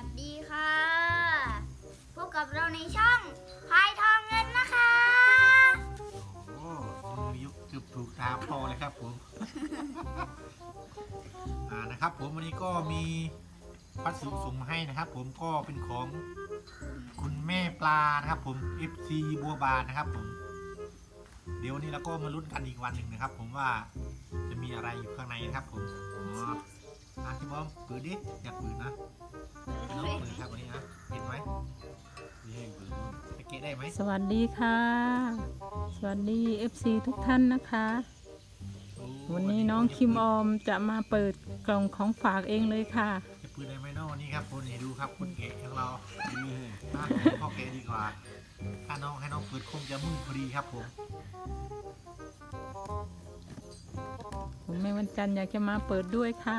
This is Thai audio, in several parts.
วัสดีค่ะ พบกับเราในช่องพายทองเงินนะคะ โอ้ยุคเกือบถูกตาพอเลยครับผม อ่านะครับ ผมวันนี้ก็มีพัสดุส่งมาให้นะครับ ผมก็เป็นของคุณแม่ปลานะครับ ผม FC บัวบานนะครับ ผม เดี๋ยววันนี้เราก็มาลุ้นกันอีกวันหนึ่งนะครับ ผมว่าจะมีอะไรอยู่ข้างในนะครับ ผมอ๋อ อะพี่บอมเปิดดิ อยากเปิดนะน้องเปิดครับวันนี้นะเห็นไหมนี่ให้เปิดจะเกะได้ไหมสวัสดีค่ะ สวัสดี FC ทุกท่านนะคะโอ้วันนี้น้องคิมออมจะมาเปิดกล่องของฝากเองเลยค่ะ จะปืนได้ไหมเนาะวันนี้ครับคนนี้ดูครับคนเก๋ของเราอะพ่อเก๋ดีกว่า ถ้าน้องให้น้องเปิดคงจะมืดพอดีครับผมผมแม่วันจันทร์อยากจะมาเปิดด้วยค่ะ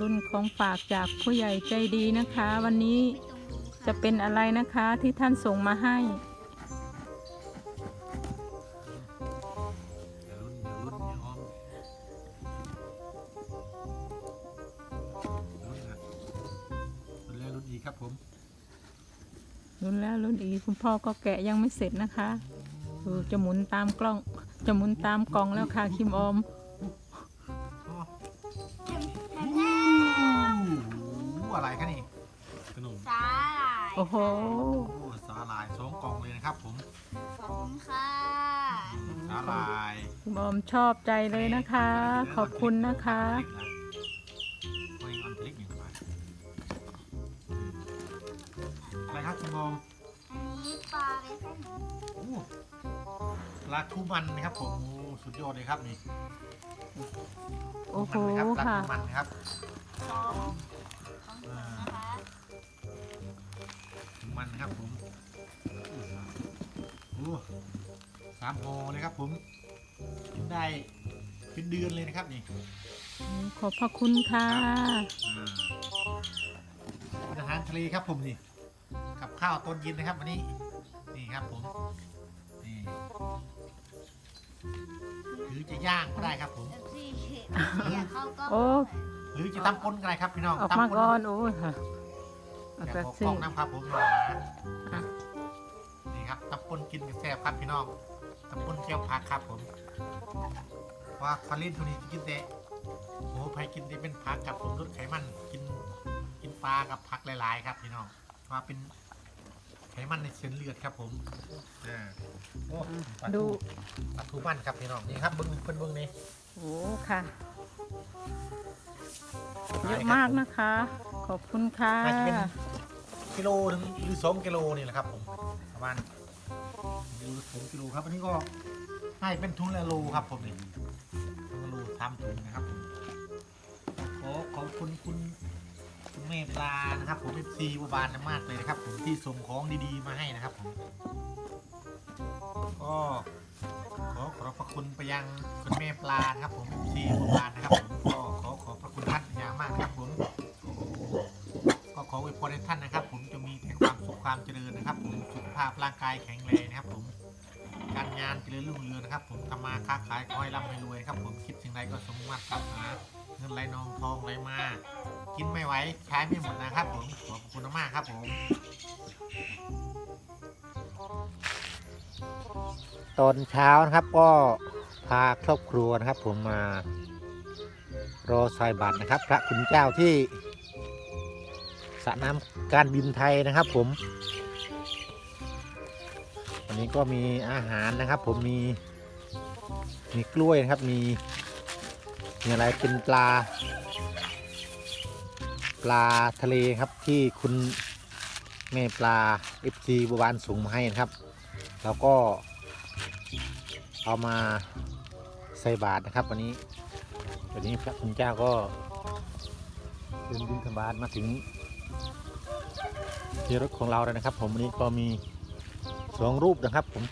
มารุ่นของฝากจากผู้ใหญ่ใจดีนะคะ วันนี้ไม่ต้องดูค่ะจะเป็นอะไรนะคะที่ท่านส่งมาให้เดี๋ยวรุ่นเดี๋ยวรุ่นเนี่ยออมรุ่นนะรุ่นแล้วรุ่นอีกครับผมรุ่นแล้วรุ่นอีกคุณพ่อก็แกะยังไม่เสร็จนะคะดูจะหมุนตามกล้อง จะหมุนตามกล่องแล้วค่ะคิมออม อ้โหอะไรคะนี่ขนมสาหร่ายโอ้โห โอ้สาหร่ายสองกล่องเลยนะครับ ผมขอบคุณค่ะสาหร่ายคุณออมชอบใจเลยนะคะ ขอบคุณนะคะวันนี้ออนทลิกหนึ่งบาทอะไรครับคุณบอมอันนี้ปลาเป็นเส้นโอ้ปลาทูมันนะครับ ผมโอ้สุดยอดเลยครับนี่โอ้โหมันนะครับปลาค่ะ ทูมันนะครับ สองของ นนะครับผมโอ้สามห่อเลยครับผมกินได้เป็นเดือนเลยนะครับนี่ขอบพระคุณค่ะอ่าอาหารทะเลครับผมนี่กับข้าวต้นเย็นนะครับวันนี้ นี่ครับผมนี่หรือจะย่างก็ได้ครับผมเอฟซีอยากเข้ากล้องโอ้หรือจะตำปนก็ได้ครับพี่น้องออกตำมาปนก่อนโอ้ยค่ะอ เอายากแป๊บบอกสิกล้องน้ำครับผมหน่อยอะนะนี่ครับตำปนกินกับแซ่บครับพี่น้องตำปนเจียวผักครับผม ว่าฟารินทุนี้กินแต่โอ้ไผกินแต่เป็นผักกับผมลดไขมันกินกินปลากับผักหลาย ๆ ครับพี่น้องว่าเป็นไขมันในเส้นเลือดครับผมอ่าโอ้ปลาดูทูปลาทูมันครับพี่น้องนี่ครับเบิ้งเพิ่นเบิ้งนี่ โอ้ค่ะ เยอะมากนะคะ ขอบคุณค่ะน่าจะเป็น กิโลถึงหรือสองกิโลนี่แหละครับผมประมาณกิโลสองกิโลครับอันนี้ก็ให้เป็นทุนละโลครับผมนี่ทุนละโลทำถุงนะครับผมขอขอบคุณคุณคุณแม่ปลานะครับ ผมเป็นซีบวบานมากเลยนะครับ ผมที่ส่งของดีๆมาให้นะครับผมก็ขอขอบพระคุณไปยังคุณแม่ปลานะครับ ผมซีบานนะครับผม ภาพร่างกายแข็งแรงนะครับ ผมการงานเจริญรุ่งเรืองนะครับ ผมทำมาค้าขายขอให้ร่ำให้รวยนะครับ ผมคิดสิ่งใดก็สมหวังปรารถนาเงินไหลนองทองไหลมากินไม่ไหวใช้ไม่หมดนะครับ ผมขอบคุณมากครับผมตอนเช้านะครับก็พาครอบครัวนะครับ ผมมารอใส่บาตรนะครับ พระคุณเจ้าที่สระน้ำการบินไทยนะครับ ผม วันนี้ก็มีอาหารนะครับ ผมมี มีกล้วยนะครับ มี มีอะไรเป็นปลา ปลาทะเลครับที่คุณแม่ปลา FC บัวบานส่งมาให้นะครับ แล้วก็ เอามาใส่บาตรนะครับ วันนี้วันนี้พระคุณเจ้าก็เดินบินธบาตมาถึงที่รถของเราแล้วนะครับ ผมวันนี้ก็มี สองรูปนะครับผม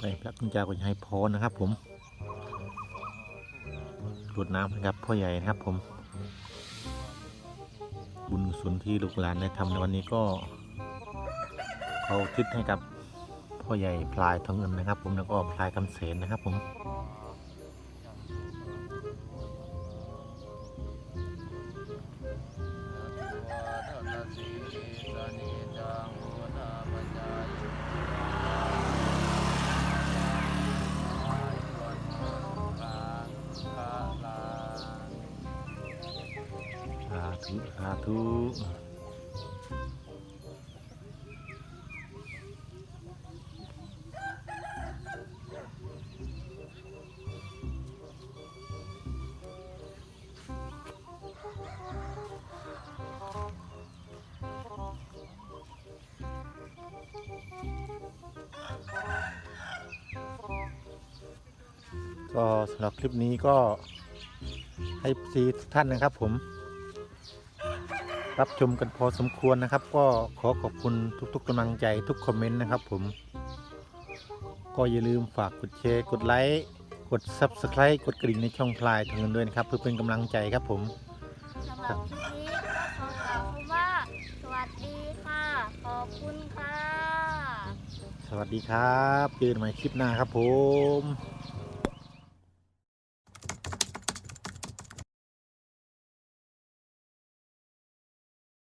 ไปพระคุณเจ้าก็จะให้พรนะครับ ผมรดน้ำนะครับพ่อใหญ่นะครับผม บุญกุศลที่ลูกหลานได้ทำในวันนี้ก็เขาทิศให้กับพ่อใหญ่พลายทองเงินนะครับ ผมแล้วก็พลายกำเสนนะครับ ผม ธุสาธุก็สำหรับคลิปนี้ก็ให้ซีทุกท่านนะครับผม รับชมกันพอสมควรนะครับ ก็ขอขอบคุณทุกๆกำลังใจทุกคอมเมนต์นะครับผม ก็อย่าลืมฝากกดแชร์กดไลค์กด Subscribe กดกระดิ่งในช่องพลายทางเงินด้วยนะครับ เพื่อเป็นกำลังใจครับผม สำหรับคลิปนี้ก็ขอกล่าวคำว่า สวัสดีค่ะ ขอบคุณค่ะ สวัสดีครับเจอกันใหม่คลิปหน้าครับผม